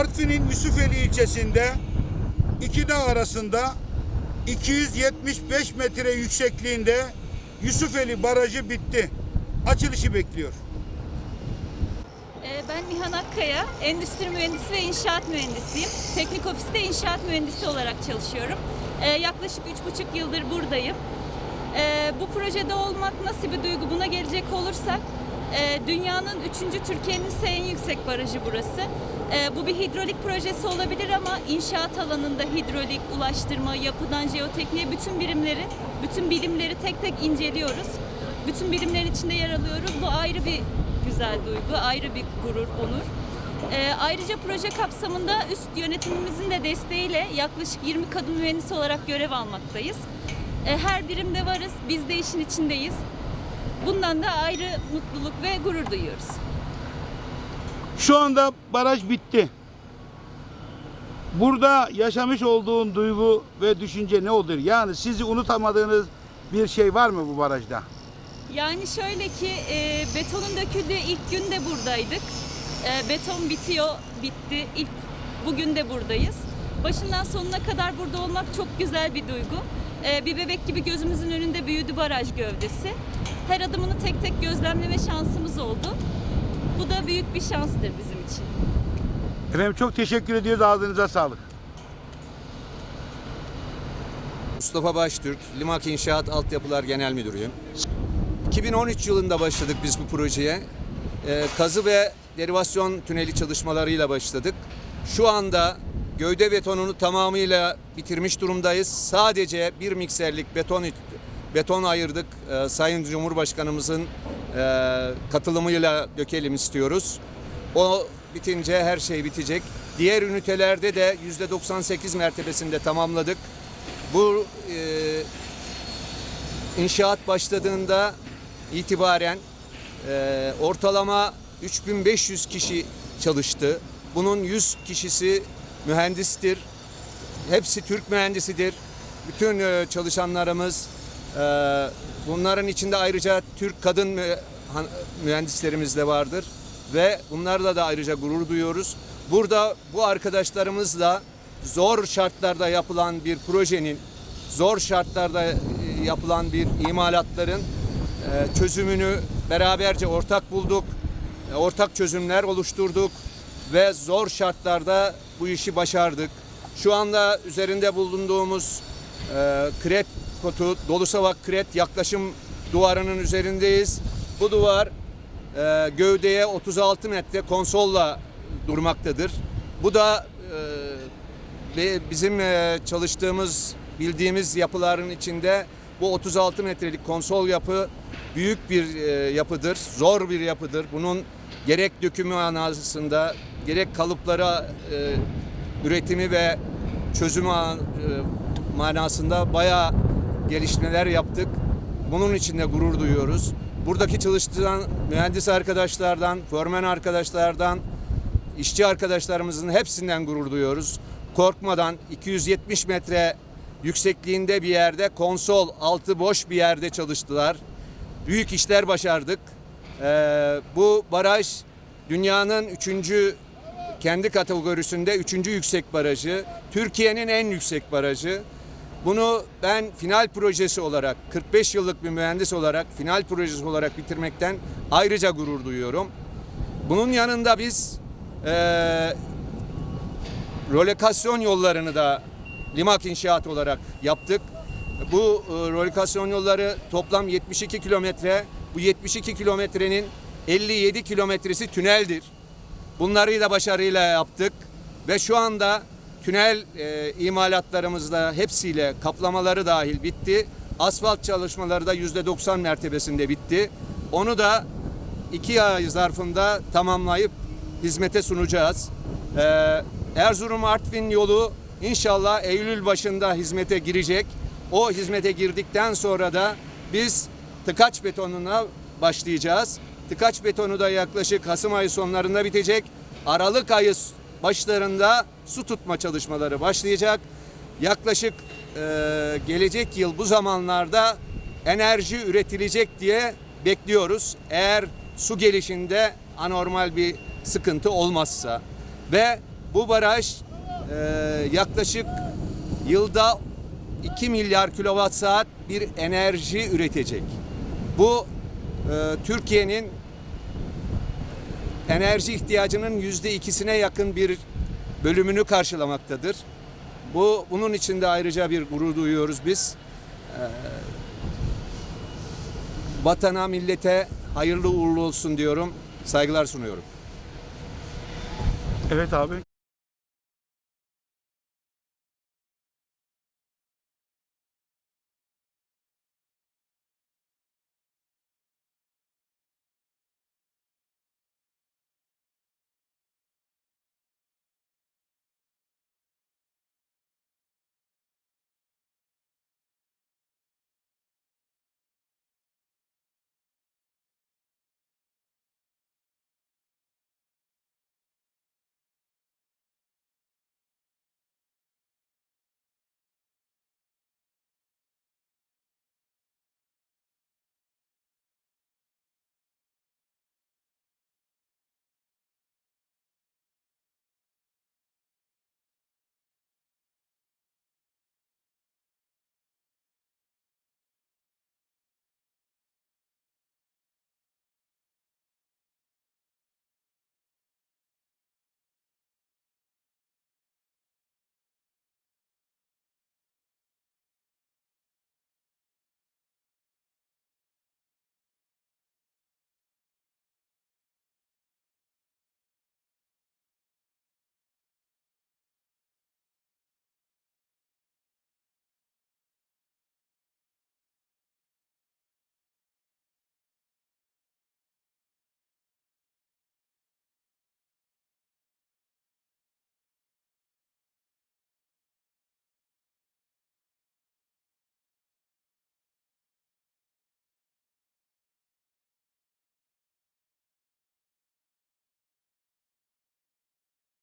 Artvin'in Yusufeli ilçesinde iki dağ arasında 275 metre yüksekliğinde Yusufeli Barajı bitti. Açılışı bekliyor. Ee, Ben Nihan Akkaya, endüstri mühendisi ve inşaat mühendisiyim. Teknik ofiste inşaat mühendisi olarak çalışıyorum. Ee, Yaklaşık üç buçuk yıldır buradayım. Ee, Bu projede olmak nasıl bir duygu? Buna gelecek olursak, e, dünyanın üçüncü Türkiye'nin en yüksek barajı burası. Ee, Bu bir hidrolik projesi olabilir ama inşaat alanında hidrolik, ulaştırma, yapıdan jeotekniğe bütün birimleri, bütün bilimleri tek tek inceliyoruz. Bütün birimlerin içinde yer alıyoruz. Bu ayrı bir güzel duygu, ayrı bir gurur, onur. Ee, ayrıca proje kapsamında üst yönetimimizin de desteğiyle yaklaşık 20 kadın mühendis olarak görev almaktayız. Ee, her birimde varız, biz de işin içindeyiz. Bundan da ayrı mutluluk ve gurur duyuyoruz. Şu anda baraj bitti. Burada yaşamış olduğun duygu ve düşünce ne olur? Yani sizi unutamadığınız bir şey var mı bu barajda? Yani şöyle ki e, betonun döküldüğü ilk gün de buradaydık. E, beton bitiyor, bitti. İlk bugün de buradayız. Başından sonuna kadar burada olmak çok güzel bir duygu. E, bir bebek gibi gözümüzün önünde büyüdü baraj gövdesi. Her adımını tek tek gözlemleme şansımız oldu. Bu da büyük bir şanstır bizim için. Efendim çok teşekkür ediyoruz. Ağzınıza sağlık. Mustafa Baştürk, Limak İnşaat Altyapılar Genel Müdürüyüm. 2013 yılında başladık biz bu projeye. Ee, kazı ve derivasyon tüneli çalışmalarıyla başladık. Şu anda gövde betonunu tamamıyla bitirmiş durumdayız. Sadece bir mikserlik beton beton ayırdık. Ee, Sayın Cumhurbaşkanımızın e, katılımıyla dökelim istiyoruz. O bitince her şey bitecek. Diğer ünitelerde de %98 mertebesinde tamamladık. Bu e, inşaat başladığında itibaren e, ortalama 3500 kişi çalıştı. Bunun 100 kişisi mühendistir. Hepsi Türk mühendisidir. Bütün e, çalışanlarımız e, bunların içinde ayrıca Türk kadın mühendislerimiz de vardır ve bunlarla da ayrıca gurur duyuyoruz. Burada bu arkadaşlarımızla zor şartlarda yapılan bir projenin, zor şartlarda e, yapılan bir imalatların e, çözümünü beraberce ortak bulduk. E, Ortak çözümler oluşturduk ve zor şartlarda bu işi başardık. Şu anda üzerinde bulunduğumuz e, kret kotu, Dolusavak kret yaklaşım duvarının üzerindeyiz. Bu duvar e, gövdeye 36 metre konsolla durmaktadır. Bu da e, bizim e, çalıştığımız, bildiğimiz yapıların içinde bu 36 metrelik konsol yapı büyük bir e, yapıdır, zor bir yapıdır. Bunun gerek dökümü manasında, gerek kalıplara e, üretimi ve çözümü e, manasında bayağı gelişmeler yaptık. Bunun için de gurur duyuyoruz. Buradaki çalıştıran mühendis arkadaşlardan, formen arkadaşlardan, işçi arkadaşlarımızın hepsinden gurur duyuyoruz. Korkmadan 270 metre yüksekliğinde bir yerde konsol altı boş bir yerde çalıştılar. Büyük işler başardık. Ee, bu baraj dünyanın üçüncü kendi kategorisinde üçüncü yüksek barajı. Türkiye'nin en yüksek barajı. Bunu ben final projesi olarak 45 yıllık bir mühendis olarak final projesi olarak bitirmekten ayrıca gurur duyuyorum. Bunun yanında biz eee rolekasyon yollarını da Limak İnşaat olarak yaptık. Bu e, rolekasyon yolları toplam 72 kilometre. Bu 72 kilometrenin 57 kilometresi tüneldir. Bunları da başarıyla yaptık ve şu anda tünel e, imalatlarımızda hepsiyle kaplamaları dahil bitti. Asfalt çalışmaları da %90 mertebesinde bitti. Onu da iki ay zarfında tamamlayıp hizmete sunacağız. Ee, Erzurum Artvin yolu inşallah Eylül başında hizmete girecek. O hizmete girdikten sonra da biz tıkaç betonuna başlayacağız. Tıkaç betonu da yaklaşık Kasım ayı sonlarında bitecek. Aralık ayı başlarında su tutma çalışmaları başlayacak. Yaklaşık e, gelecek yıl bu zamanlarda enerji üretilecek diye bekliyoruz. Eğer su gelişinde anormal bir sıkıntı olmazsa ve Bu baraj e, yaklaşık yılda 2 milyar kilowatt saat bir enerji üretecek. Bu e, Türkiye'nin enerji ihtiyacının yüzde ikisine yakın bir bölümünü karşılamaktadır. Bu bunun için de ayrıca bir gurur duyuyoruz biz. Ee, vatana, millete hayırlı uğurlu olsun diyorum. Saygılar sunuyorum. Evet abi.